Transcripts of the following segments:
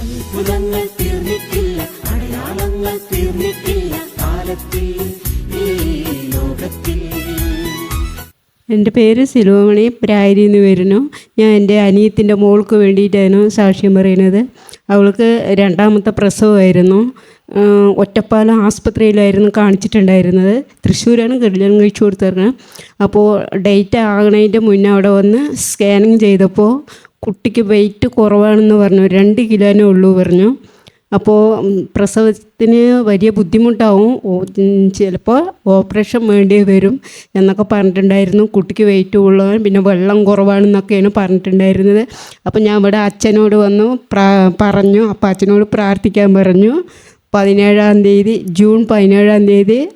അത്ഭുതങ്ങൾ തീർന്നിട്ടില്ല അടയാളങ്ങൾ തീർന്നിട്ടില്ല കാലത്തിൽ ഈ എന്റെ പേര് സിലോമണി പ്രായരി എന്ന് വരുന്നു. ഞാൻ എന്റെ അനിയത്തിന്റെ മോൾക്ക് വേണ്ടിയിട്ടായിരുന്നു സാക്ഷ്യം പറയുന്നത്. അവൾക്ക് രണ്ടാമത്തെ പ്രസവമായിരുന്നു. ഒറ്റപ്പാലം ആസ്പത്രിയിലായിരുന്നു കാണിച്ചിട്ടുണ്ടായിരുന്നത്. തൃശ്ശൂരാണ് കല്യാണം കഴിച്ചു കൊടുത്തിരുന്നത് അപ്പോൾ ഡേറ്റ് ആകണതിന്റെ മുന്നേ അവിടെ വന്ന് സ്കാനിങ് ചെയ്തപ്പോൾ കുട്ടിക്ക് വെയിറ്റ് കുറവാണെന്ന് പറഞ്ഞു. രണ്ട് കിലോനേ ഉള്ളൂ പറഞ്ഞു. അപ്പോൾ പ്രസവത്തിന് വലിയ ബുദ്ധിമുട്ടാവും. ചിലപ്പോൾ ഓപ്പറേഷൻ വേണ്ടി വരും എന്നൊക്കെ പറഞ്ഞിട്ടുണ്ടായിരുന്നു. കുട്ടിക്ക് വെയിറ്റ് ഉള്ളവൻ പിന്നെ വെള്ളം കുറവാണെന്നൊക്കെയാണ് പറഞ്ഞിട്ടുണ്ടായിരുന്നത്. അപ്പോൾ ഞാൻ ഇവിടെ അച്ഛനോട് വന്നു പറഞ്ഞു. അപ്പോൾ അച്ഛനോട് പ്രാർത്ഥിക്കാൻ പറഞ്ഞു. പതിനേഴാം തീയതി ജൂൺ പതിനേഴാം തീയതി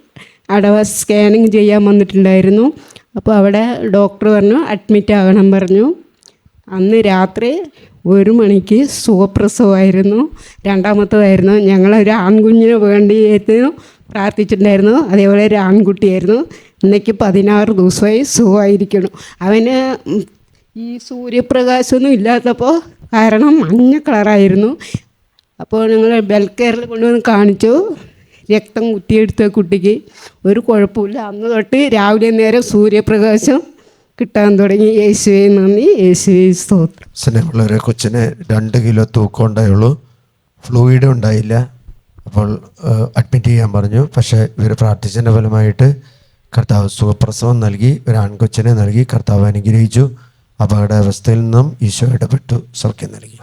അടവ സ്കാനിങ് ചെയ്യാൻ വന്നിട്ടുണ്ടായിരുന്നു. അപ്പോൾ അവിടെ ഡോക്ടർ പറഞ്ഞു അഡ്മിറ്റ് ആകണം പറഞ്ഞു. അന്ന് രാത്രി ഒരു മണിക്ക് സുഖപ്രസവമായിരുന്നു രണ്ടാമത്തതായിരുന്നു ഞങ്ങളൊരു ആൺകുഞ്ഞിന് വേണ്ടിയായിരുന്നു പ്രാർത്ഥിച്ചിട്ടുണ്ടായിരുന്നു. അതേപോലെ ഒരു ആൺകുട്ടിയായിരുന്നു. ഇന്നേക്ക് പതിനാറ് ദിവസമായി സുഖമായിരിക്കണം അവന് ഈ സൂര്യപ്രകാശമൊന്നും ഇല്ലാത്തപ്പോൾ കാരണം മഞ്ഞ കളറായിരുന്നു. അപ്പോൾ ഞങ്ങൾ ബെൽ കെയറിൽ കൊണ്ടുവന്ന് കാണിച്ചു. രക്തം കുത്തിയെടുത്ത കുട്ടിക്ക്. ഒരു കുഴപ്പമില്ല. അന്ന് തൊട്ട് രാവിലെ നേരം സൂര്യപ്രകാശം കിട്ടാൻ തുടങ്ങി. യേശുവെ നന്ദി. യേശുവെ സ്തോത്രം. സ്നേഹമുള്ള ഒരു കൊച്ചിന് രണ്ട് കിലോ തൂക്കം ഉണ്ടായുള്ളൂ. ഫ്ലൂയിഡ് ഉണ്ടായില്ല. അപ്പോൾ അഡ്മിറ്റ് ചെയ്യാൻ പറഞ്ഞു. പക്ഷേ ഇവർ പ്രാർത്ഥിച്ചതിന്റെ ഫലമായിട്ട് കർത്താവ് സുഖപ്രസവം നൽകി ഒരു ആൺകൊച്ചിനെ നൽകി കർത്താവ് അനുഗ്രഹിച്ചു അപകടാവസ്ഥയിൽ നിന്നും ഈശോ ഇടപെട്ടു സൗഖ്യം നൽകി.